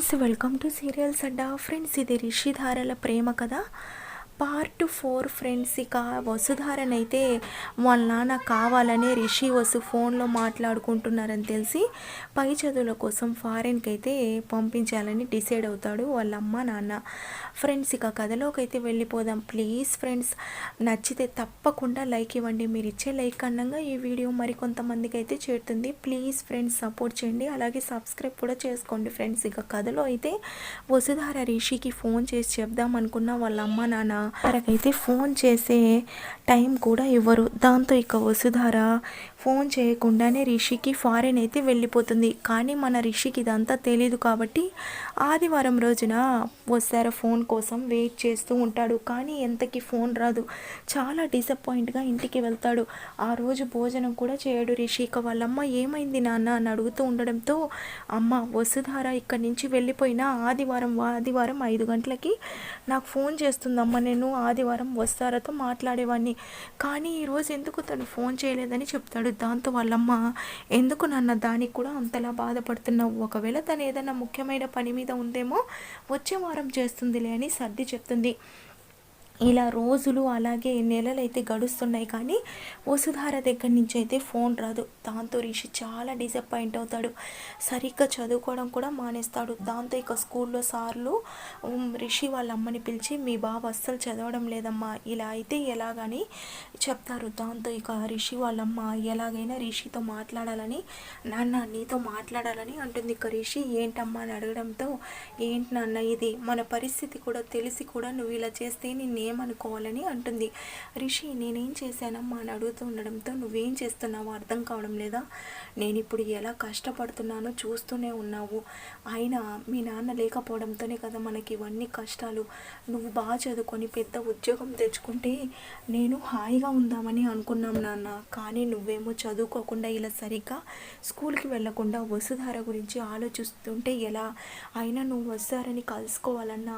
Friends welcome to serials Adda friends ఇది రిషిధారల ప్రేమ కథ. పార్ట్ ఫోర్ ఫ్రెండ్స్ ఇక వసుధారనైతే వాళ్ళ నాన్న కావాలనే రిషి వసు ఫోన్లో మాట్లాడుకుంటున్నారని తెలిసి పై చదువుల కోసం ఫారెన్కి అయితే పంపించాలని డిసైడ్ అవుతాడు వాళ్ళ అమ్మ నాన్న. ఫ్రెండ్స్ ఇక కథలోకి అయితే వెళ్ళిపోదాం. ప్లీజ్ ఫ్రెండ్స్ నచ్చితే తప్పకుండా లైక్ ఇవ్వండి. మీరు ఇచ్చే లైక్ అన్నంగా ఈ వీడియో మరికొంతమందికి అయితే చేరుతుంది. ప్లీజ్ ఫ్రెండ్స్ సపోర్ట్ చేయండి. అలాగే సబ్స్క్రైబ్ కూడా చేసుకోండి ఫ్రెండ్స్. ఇక కథలో అయితే వసుధార రిషికి ఫోన్ చేసి చెప్దాం అనుకున్న వాళ్ళ అమ్మ నాన్న మనకైతే ఫోన్ చేసే టైం కూడా ఇవ్వరు దాంతో ఇక వసుధార ఫోన్ చేయకుండానే రిషికి ఫారెన్ అయితే వెళ్ళిపోతుంది. కానీ మన రిషికి ఇదంతా తెలియదు కాబట్టి ఆదివారం రోజున వస్తారా ఫోన్ కోసం వెయిట్ చేస్తూ ఉంటాడు. కానీ ఎంతకి ఫోన్ రాదు. చాలా డిసప్పాయింట్గా ఇంటికి వెళ్తాడు. ఆ రోజు భోజనం కూడా చేయడు రిషి. ఇక వాళ్ళమ్మ ఏమైంది నాన్న అని అడుగుతూ ఉండడంతో అమ్మ వసుధార ఇక్కడి నుంచి వెళ్ళిపోయినా ఆదివారం ఆదివారం ఐదు గంటలకి నాకు ఫోన్ చేస్తుందమ్మ. నేను ఆదివారం వస్తారతో మాట్లాడేవాడిని కానీ ఈరోజు ఎందుకు తను ఫోన్ చేయలేదని చెప్తాడు దాంతో వాళ్ళమ్మ ఎందుకు నాన్న దానికి కూడా అంతలా బాధపడుతున్నావు? ఒకవేళ తను ఏదైనా ముఖ్యమైన పని మీద ఉందేమో వచ్చే వారం చేస్తుందిలే అని సర్ది చెప్తుంది. ఇలా రోజులు అలాగే నెలలు అయితే గడుస్తున్నాయి కానీ వసుధార దగ్గర నుంచి అయితే ఫోన్ రాదు. దాంతో రిషి చాలా డిసప్పాయింట్ అవుతాడు. సరిగ్గా చదువుకోవడం కూడా మానేస్తాడు. దాంతో ఇక స్కూల్లో సార్లు రిషి వాళ్ళ అమ్మని పిలిచి మీ బాబు అస్సలు చదవడం లేదమ్మా. ఇలా అయితే ఎలాగని చెప్తారు. దాంతో ఇక రిషి వాళ్ళమ్మ ఎలాగైనా రిషితో మాట్లాడాలని నాన్న నీతో మాట్లాడాలని అంటుంది. ఇక రిషి ఏంటమ్మా అని అడగడంతో ఏంటి నాన్న ఇది? మన పరిస్థితి కూడా తెలిసి కూడా నువ్వు ఇలా చేస్తే నేను ఏమనుకోవాలని అంటుంది. రిషి నేనేం చేశానమ్మా అని అడుగుతూ ఉండడంతో నువ్వేం చేస్తున్నావో అర్థం కావడం లేదా? నేను ఇప్పుడు ఎలా కష్టపడుతున్నానో చూస్తూనే ఉన్నావు. అయినా మీ నాన్న లేకపోవడంతోనే కదా మనకి ఇవన్నీ కష్టాలు. నువ్వు బాగా చదువుకొని పెద్ద ఉద్యోగం తెచ్చుకుంటే నేను హాయిగా ఉందామని అనుకున్నాం నాన్న. కానీ నువ్వేమో చదువుకోకుండా ఇలా సరిగ్గా స్కూల్కి వెళ్ళకుండా వసుధార గురించి ఆలోచిస్తుంటే ఎలా? అయినా నువ్వు వసుధారని కలుసుకోవాలన్నా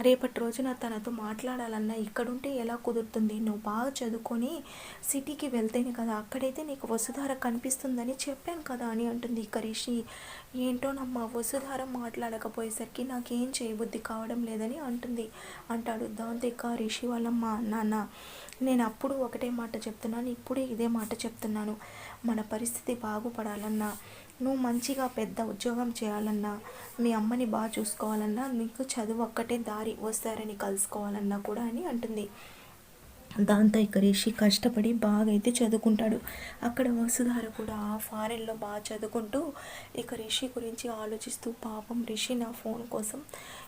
రేపటి రోజున తనతో మాట్లాడాలన్నా ఇక్కడుంటే ఎలా కుదురుతుంది? నువ్వు బాగా చదువుకొని సిటీకి వెళ్తేనే కదా అక్కడైతే నీకు వసుధార కనిపిస్తుందని చెప్పాను కదా అని అంటుంది కరీషి ఏంటోనమ్మా వసుధార మాట్లాడకపోయేసరికి నాకేం చేయబుద్ధి కావడం లేదని అంటుంది. అంటాడు దాంతో ఇక రిషి వాళ్ళమ్మ నాన్న. నేను అప్పుడు ఒకటే మాట చెప్తున్నాను ఇప్పుడే ఇదే మాట చెప్తున్నాను. మన పరిస్థితి బాగుపడాలన్నా నువ్వు మంచిగా పెద్ద ఉద్యోగం చేయాలన్నా మీ అమ్మని బాగా చూసుకోవాలన్నా నీకు చదువు ఒక్కటే దారి వస్తారని కలుసుకోవాలన్నా కూడా అని అంటుంది. దాంతో ఇక రిషి కష్టపడి బాగా అయితే చదువుకుంటాడు. అక్కడ వసుధార కూడా ఫారెన్లో బాగా చదువుకుంటూ ఇక రిషి గురించి ఆలోచిస్తూ పాపం రిషి నా ఫోన్ కోసం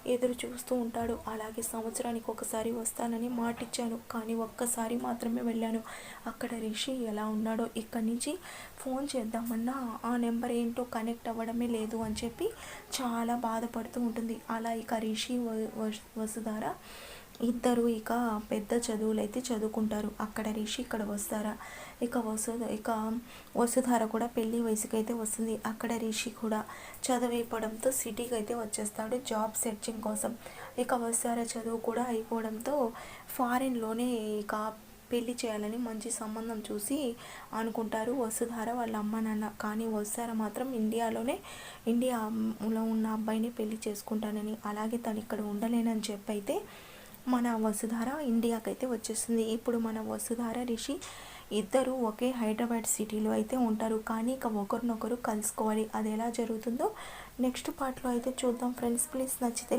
ఎదురు చూస్తూ ఉంటాడు. అలాగే సంవత్సరానికి ఒకసారి వస్తానని మాటిచ్చాను. కానీ ఒక్కసారి మాత్రమే వెళ్ళాను. అక్కడ రిషి ఎలా ఉన్నాడో ఇక్కడి నుంచి ఫోన్ చేద్దామన్నా ఆ నెంబర్ ఏంటో కనెక్ట్ అవ్వడమే లేదు అని చెప్పి చాలా బాధపడుతూ ఉంటుంది. అలా ఇక రిషి వసుధార ఇద్దరు ఇక పెద్ద చదువులు అయితే చదువుకుంటారు. అక్కడ రిషి ఇక్కడ వస్తారా? ఇక వసు ఇక వసుధార కూడా పెళ్ళి వయసుకి అయితే వస్తుంది. అక్కడ రిషి కూడా చదువైపోవడంతో సిటీకి అయితే వచ్చేస్తాడు జాబ్ సెర్చింగ్ కోసం. ఇక వసుధార చదువు కూడా అయిపోవడంతో ఫారిన్లోనే ఇక పెళ్ళి చేయాలని మంచి సంబంధం చూసి అనుకుంటారు వసుధార వాళ్ళ అమ్మ నాన్న. కానీ వసుధార మాత్రం ఇండియాలోనే ఇండియాలో ఉన్న అబ్బాయిని పెళ్ళి చేసుకుంటానని అలాగే తను ఇక్కడ ఉండలేనని చెప్పైతే అయితే మన వసుధార ఇండియాకి అయితే వచ్చేస్తుంది. ఇప్పుడు మన వసుధార రిషి ఇద్దరు ఒకే హైదరాబాద్ సిటీలో అయితే ఉంటారు. కానీ ఇక ఒకరినొకరు కలుసుకోవాలి. అది ఎలా జరుగుతుందో నెక్స్ట్ పార్ట్లో అయితే చూద్దాం. ఫ్రెండ్స్ ప్లీజ్ నచ్చితే